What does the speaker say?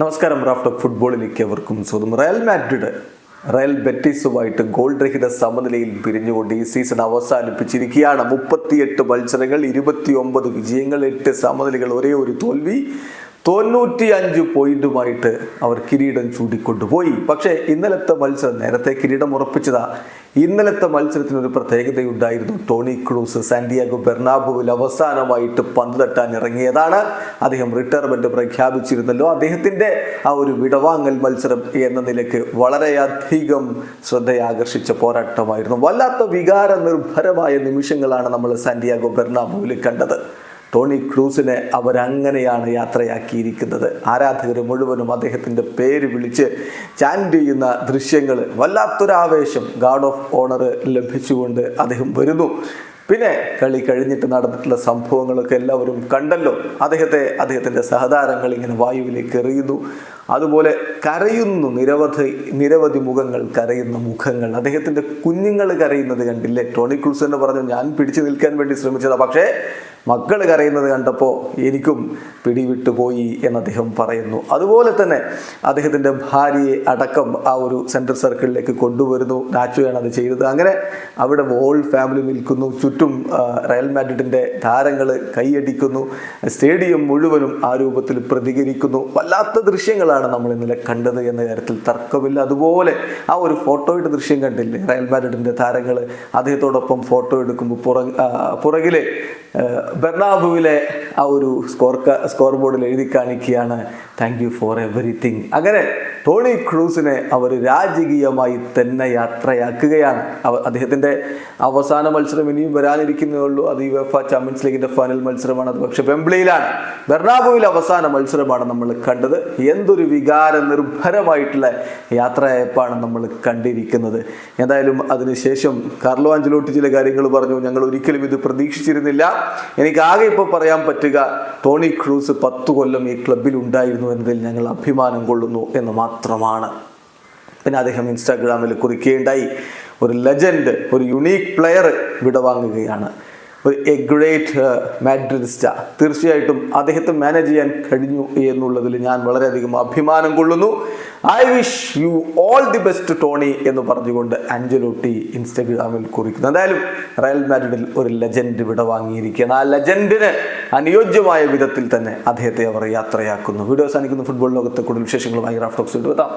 നമസ്കാരം. റാഫ്റ്റർ ഫുട്ബോളിലേക്ക് അവർക്കും സ്വന്തം റയൽ മാഡ്രിഡ് റയൽ ബെറ്റീസുമായിട്ട് ഗോൾ രഹിത സമനിലയിൽ പിരിഞ്ഞുകൊണ്ട് ഈ സീസൺ അവസാനിപ്പിച്ചിരിക്കുകയാണ്. മുപ്പത്തിയെട്ട് മത്സരങ്ങൾ ഇരുപത്തിയൊമ്പത് വിജയങ്ങൾ എട്ട് സമനിലകൾ ഒരേ ഒരു തോൽവി. തൊണ്ണൂറ്റി അഞ്ച് പോയിന്റുമായിട്ട് അവർ കിരീടം ചൂടിക്കൊണ്ടുപോയി പക്ഷേ ഇന്നലത്തെ മത്സരം നേരത്തെ കിരീടം ഉറപ്പിച്ചതാ ഇന്നലത്തെ മത്സരത്തിന് ഒരു പ്രത്യേകതയുണ്ടായിരുന്നു. ടോണി ക്രൂസ് സാന്റിയാഗോ ബെർണാബുവിൽ അവസാനമായിട്ട് പന്ത് തട്ടാൻ ഇറങ്ങിയതാണ്. അദ്ദേഹം റിട്ടയർമെന്റ് പ്രഖ്യാപിച്ചിരുന്നല്ലോ. അദ്ദേഹത്തിന്റെ ആ ഒരു വിടവാങ്ങൽ മത്സരം എന്ന നിലയ്ക്ക് വളരെയധികം ശ്രദ്ധയാകർഷിച്ച പോരാട്ടമായിരുന്നു. വല്ലാത്ത വികാര നിർഭരമായ നിമിഷങ്ങളാണ് നമ്മൾ സാന്റിയാഗോ ബെർണാബുവിൽ കണ്ടത്. ടോണി ക്രൂസിനെ അവരങ്ങനെയാണ് യാത്രയാക്കിയിരിക്കുന്നത്. ആരാധകർ മുഴുവനും അദ്ദേഹത്തിന്റെ പേര് വിളിച്ച് ചാൻഡ് ചെയ്യുന്ന ദൃശ്യങ്ങൾ വല്ലാത്തൊരാവേശം ഗാർഡ് ഓഫ് ഓണർ ലഭിച്ചുകൊണ്ട് അദ്ദേഹം വരുന്നു. പിന്നെ കളി കഴിഞ്ഞിട്ട് നടന്നിട്ടുള്ള സംഭവങ്ങളൊക്കെ എല്ലാവരും കണ്ടല്ലോ. അദ്ദേഹത്തെ അദ്ദേഹത്തിന്റെ സഹതാരങ്ങൾ ഇങ്ങനെ വായുവിലേക്ക് എറിയുന്നു. അതുപോലെ കരയുന്നു നിരവധി നിരവധി മുഖങ്ങൾ കരയുന്ന മുഖങ്ങൾ. അദ്ദേഹത്തിന്റെ കുഞ്ഞുങ്ങൾ കരയുന്നത് കണ്ടില്ലേ? ടോണി ക്രൂസ് എന്ന് പറഞ്ഞു ഞാൻ പിടിച്ചു നിൽക്കാൻ വേണ്ടി ശ്രമിച്ചതാണ് പക്ഷേ മക്കൾ കരയുന്നത് കണ്ടപ്പോൾ എനിക്കും പിടിവിട്ടു പോയി എന്ന് അദ്ദേഹം പറയുന്നു. അതുപോലെ തന്നെ അദ്ദേഹത്തിന്റെ ഭാര്യയെ അടക്കം ആ ഒരു സെൻട്രൽ സർക്കിളിലേക്ക് കൊണ്ടുവരുന്നു. നാച്ചുയാണ് അത് ചെയ്തത്. അങ്ങനെ അവിടെ വോൾ ഫാമിലി നിൽക്കുന്നു. ചുറ്റും റയൽ മാഡ്രിഡിന്റെ താരങ്ങൾ കൈയടിക്കുന്നു. സ്റ്റേഡിയം മുഴുവനും ആ രൂപത്തിൽ പ്രതികരിക്കുന്നു. വല്ലാത്ത ദൃശ്യങ്ങളാണ് നമ്മൾ ഇന്നലെ കണ്ടത് എന്ന കാര്യത്തിൽ തർക്കമില്ല. അതുപോലെ ആ ഒരു ഫോട്ടോയുടെ ദൃശ്യം കണ്ടില്ലേ? റയൽ മാഡ്രിഡിന്റെ താരങ്ങൾ അദ്ദേഹത്തോടൊപ്പം ഫോട്ടോ എടുക്കുമ്പോൾ പുറ പുറകിലെ ബെർണാബുവിലെ ആ ഒരു സ്കോർ സ്കോർ ബോർഡിൽ എഴുതി കാണിക്കുകയാണ് താങ്ക് യു ഫോർ എവറിത്തിങ് അങ്ങനെ ടോണി ക്രൂസിനെ അവർ രാജകീയമായി തന്നെ യാത്രയാക്കുകയാണ്. അദ്ദേഹത്തിന്റെ അവസാന മത്സരം ഇനിയും വരാനിരിക്കുന്നേ ഉള്ളൂ. അത് ഈ വെഫ ചാമ്പ്യൻസ് ലീഗിന്റെ ഫൈനൽ മത്സരമാണ്. അത് പക്ഷേ വെംബ്ലിയിലാണ്. ബെർണാബുവിൽ അവസാന മത്സരമാണ് നമ്മൾ കണ്ടത്. എന്തൊരു വികാര നിർഭരമായിട്ടുള്ള യാത്രയപ്പാണ് നമ്മൾ കണ്ടിരിക്കുന്നത്. എന്തായാലും അതിനുശേഷം കാർലോ ആഞ്ചലോട്ടി ചില കാര്യങ്ങൾ പറഞ്ഞു. ഞങ്ങൾ ഒരിക്കലും ഇത് പ്രതീക്ഷിച്ചിരുന്നില്ല. എനിക്ക് ആകെ ഇപ്പോൾ പറയാൻ പറ്റുക ടോണി ക്രൂസ് പത്ത് കൊല്ലം ഈ ക്ലബിൽ ഉണ്ടായിരുന്നു എന്നതിൽ ഞങ്ങൾ അഭിമാനം കൊള്ളുന്നു എന്ന് മാത്രമാണ്. പിന്നെ അദ്ദേഹം ഇൻസ്റ്റാഗ്രാമിൽ കുറിക്കുകയുണ്ടായി. ഒരു ലെജൻഡ് ഒരു യുണീക്ക് പ്ലെയർ വിടവാങ്ങുകയാണ്. ഒരു എ ഗ്രേറ്റ് മാഡ്രിഡിസ്റ്റ തീർച്ചയായിട്ടും അദ്ദേഹത്തെ മാനേജ് ചെയ്യാൻ കഴിഞ്ഞു എന്നുള്ളതിൽ ഞാൻ വളരെയധികം അഭിമാനം കൊള്ളുന്നു. I wish you all the best Toni എന്ന് പറഞ്ഞുകൊണ്ട് അഞ്ചലോട്ടി ഇൻസ്റ്റഗ്രാമിൽ കുറിക്കുന്നു. എന്തായാലും റയൽ മാഡ്രിഡിൽ ഒരു ലെജൻഡ് വിടവാങ്ങിയിരിക്കുകയാണ് ആ ലെജൻഡിന് അനുയോജ്യമായ വിധത്തിൽ തന്നെ അദ്ദേഹത്തെ അവർ യാത്രയാക്കുന്നു. വീഡിയോ സാധിക്കുന്ന ഫുട്ബോൾ ലോകത്തെ കൂടുതൽ വിശേഷങ്ങളുമായി റാഫ്റ്റോക്സ് എത്താം